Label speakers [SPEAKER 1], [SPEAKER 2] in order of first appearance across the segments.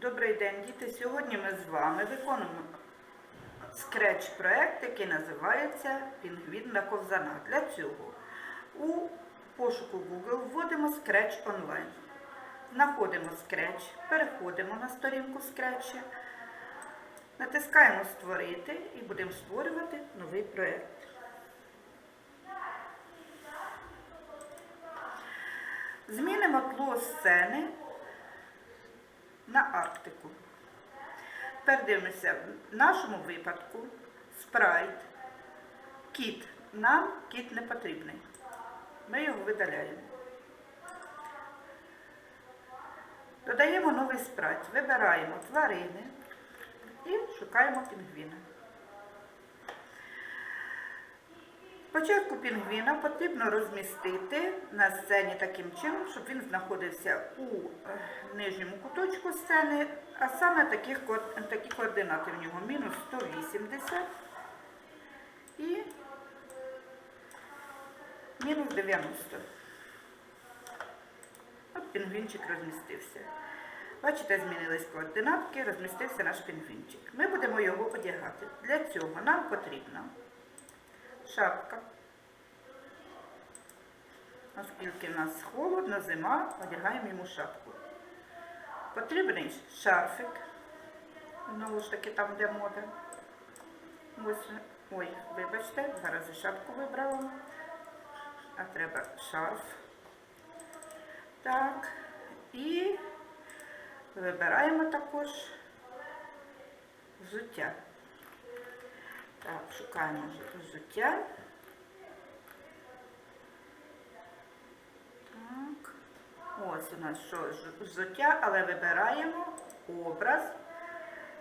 [SPEAKER 1] Добрий день, діти. Сьогодні ми з вами виконуємо скреч проект, який називається Пінгвін на ковзанах. Для цього у пошуку Google вводимо скреч онлайн. Знаходимо скреч, переходимо на сторінку скретча, натискаємо Створити і будемо створювати новий проект. Змінимо тло сцени на Арктику. Тепер в нашому випадку спрайт, кіт. Нам кіт не потрібний. Ми його видаляємо. Додаємо новий спрайт, вибираємо тварини і шукаємо пінгвіна. Спочатку пінгвіна потрібно розмістити на сцені таким чином, щоб він знаходився у е, нижньому куточку сцени, а саме таких, такі координати в нього мінус 180 і мінус 90. От пінгвінчик розмістився. Бачите, змінились координатки, розмістився наш пінгвінчик. Ми будемо його одягати. Для цього нам потрібно шапка. Оскільки в нас холодно, зима, одягаємо йому шапку. Потрібний шарфик. Знову ж таки, там, де мода. Ось, ой, вибачте, зараз шапку вибрала. А треба шарф. Так. І вибираємо також взуття. Так, шукаємо взуття. Так. Ось у нас що взуття, але вибираємо образ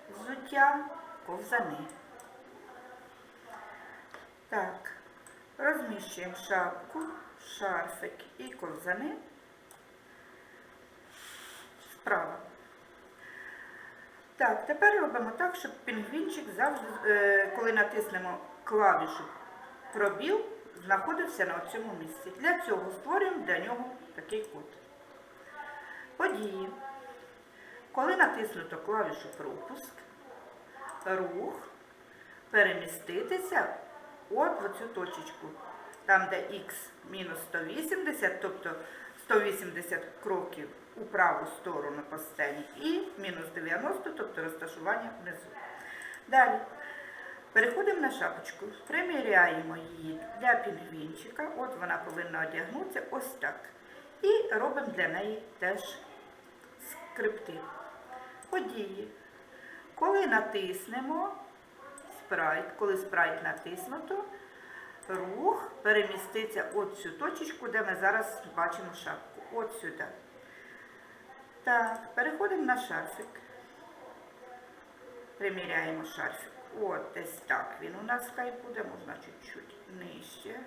[SPEAKER 1] взуття ковзани. Так, розміщуємо шапку, шарфик і ковзани Так, тепер робимо так, щоб пінгвінчик завжди, е, коли натиснемо клавішу пробіл, знаходився на цьому місці. Для цього створюємо для нього такий код. Події. Коли натиснуто клавішу пропуск, рух переміститися от в цю точечку. Там, де х мінус 180, тобто 180 кроків у праву сторону по сцені, і мінус 90, тобто розташування внизу. Далі. Переходимо на шапочку, приміряємо її для пінгвінчика. От вона повинна одягнутися ось так. І робимо для неї теж скрипти. Події. Коли натиснемо спрайт, коли спрайт натиснуто, рух переміститься от цю точечку, де ми зараз бачимо шапку. От сюди. Так, переходимо на шарфик. Приміряємо шарфик. От десь так він у нас хай буде, можна чуть-чуть нижче.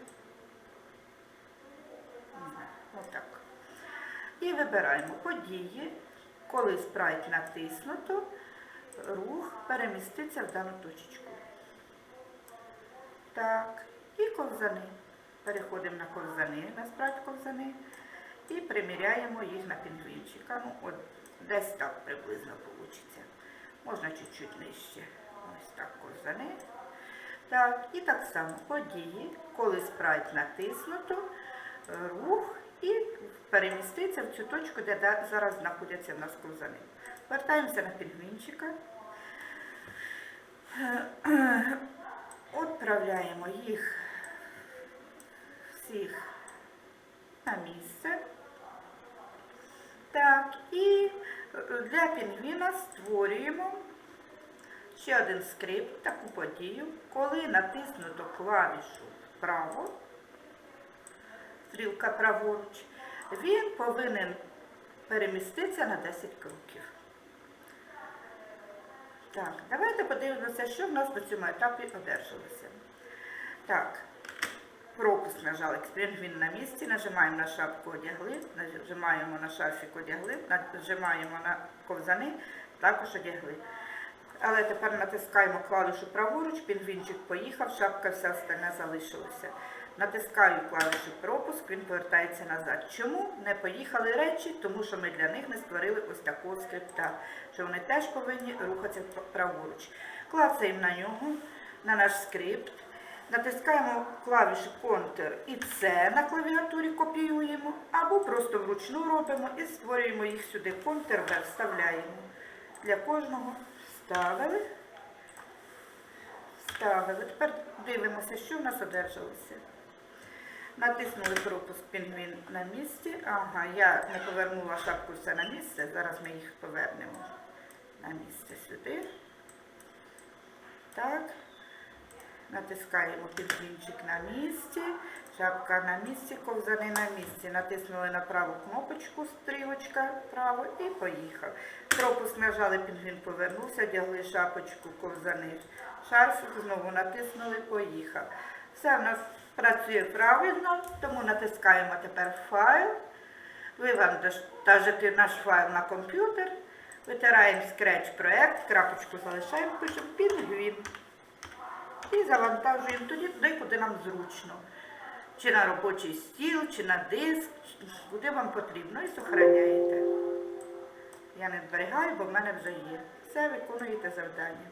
[SPEAKER 1] Отак. І вибираємо події. Коли спрайт натиснуто, рух переміститься в дану точечку. Так, і ковзани. Переходимо на ковзани, на спрайт ковзани. І приміряємо їх на пінгвінчика. Ну, от десь так приблизно вийде. Можна чуть-чуть нижче. Ось так ковзани. Так, і так само події, коли спрайт натиснуто, рух і переміститься в цю точку, де зараз знаходяться в нас ковзани. Вертаємося на пінгвінчика. Отправляємо їх всіх на місце. Так, і е, для пінгвіна створюємо ще один скрипт, таку подію, коли натиснуто клавішу вправо, стрілка праворуч, він повинен переміститися на 10 кроків. Так, давайте подивимося, що в нас на цьому етапі одержалося. Так, пропуск нажали, експеримент на місці, нажимаємо на шапку одягли, нажимаємо на шарфік одягли, нажимаємо на ковзани, також одягли. Але тепер натискаємо клавішу праворуч, пінгвінчик поїхав, шапка вся остальна залишилася. Натискаю клавішу пропуск, він повертається назад. Чому не поїхали речі? Тому що ми для них не створили ось такого скрипта, що вони теж повинні рухатися праворуч. Клацаємо на нього, на наш скрипт. Натискаємо клавішу Ctrl і C на клавіатурі копіюємо, або просто вручну робимо і створюємо їх сюди. Ctrl-V вставляємо. Для кожного вставили. Вставили. Тепер дивимося, що в нас одержалося. Натиснули пропуск пінгвін на місці. Ага, я не повернула шапку все на місце. Зараз ми їх повернемо на місце сюди. Так. Натискаємо пінгвінчик на місці, шапка на місці, ковзани на місці. Натиснули на праву кнопочку, стрілочка право і поїхав. Пропуск нажали, пінгвін повернувся, одягли шапочку, ковзани, шарфик, знову натиснули, поїхав. Все в нас працює правильно, тому натискаємо тепер файл. Вивантажити наш файл на комп'ютер. Витираємо Scratch проект, крапочку залишаємо, пишемо пінгвін. І завантажуємо тоді туди, куди нам зручно. Чи на робочий стіл, чи на диск, куди вам потрібно, і зберігаєте. Я не зберігаю, бо в мене вже є. Все, виконуєте завдання.